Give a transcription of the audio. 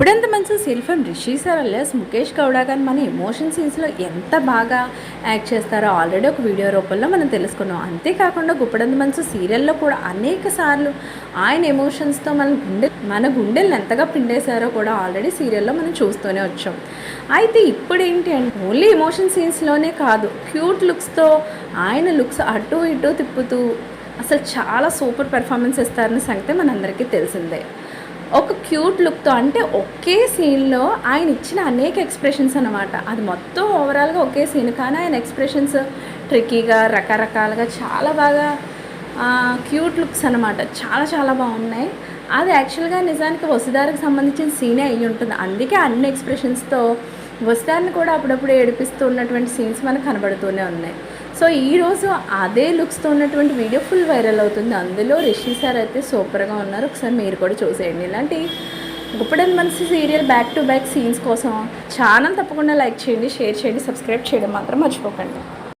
గుప్పుడెంత మంచి seal film Rishi sir అల్లెస్ ముఖేష్ గౌడ కానీ మన ఎమోషన్ సీన్స్లో ఎంత బాగా యాక్ట్ చేస్తారో ఆల్రెడీ ఒక వీడియో రూపంలో మనం తెలుసుకున్నాం. అంతేకాకుండా గుప్పడంత మంచి సీరియల్లో కూడా అనేక సార్లు ఆయన ఎమోషన్స్తో మన గుండె మన గుండెల్ని ఎంతగా పిండేశారో కూడా ఆల్రెడీ సీరియల్లో మనం చూస్తూనే వచ్చాం. అయితే ఇప్పుడు ఏంటి అంటే ఓన్లీ ఎమోషన్ సీన్స్లోనే కాదు క్యూట్ లుక్స్తో ఆయన లుక్స్ అటు ఇటు తిప్పుతూ అసలు చాలా సూపర్ పెర్ఫార్మెన్స్ ఇస్తారని సంగతి మనందరికీ తెలిసిందే. ఒక క్యూట్ లుక్తో అంటే ఒకే సీన్లో ఆయన ఇచ్చిన అనేక ఎక్స్ప్రెషన్స్ అనమాట అది మొత్తం ఓవరాల్గా ఒకే సీన్. కానీ ఆయన ఎక్స్ప్రెషన్స్ ట్రిక్కీగా రకరకాలుగా చాలా బాగా క్యూట్ లుక్స్ అనమాట చాలా చాలా బాగున్నాయి. అది యాక్చువల్గా నిజానికి వసుదారికి సంబంధించిన సీనే అయ్యి ఉంటుంది. అందుకే అన్ని ఎక్స్ప్రెషన్స్తో వసుదారిని కూడా అప్పుడప్పుడు ఏడిపిస్తూ ఉన్నటువంటి సీన్స్ మనకు కనబడుతూనే ఉన్నాయి. సో ఈరోజు అదే లుక్స్తో ఉన్నటువంటి వీడియో ఫుల్ వైరల్ అవుతుంది. అందులో రిషి సార్ అయితే సూపర్గా ఉన్నారు. ఒకసారి మీరు కూడా చూసేయండి. ఇలాంటి గుప్పడన్ మనసి serial back to back scenes కోసం ఛానల్ తప్పకుండా లైక్ చేయండి షేర్ చేయండి సబ్స్క్రైబ్ చేయడం మాత్రం మర్చిపోకండి.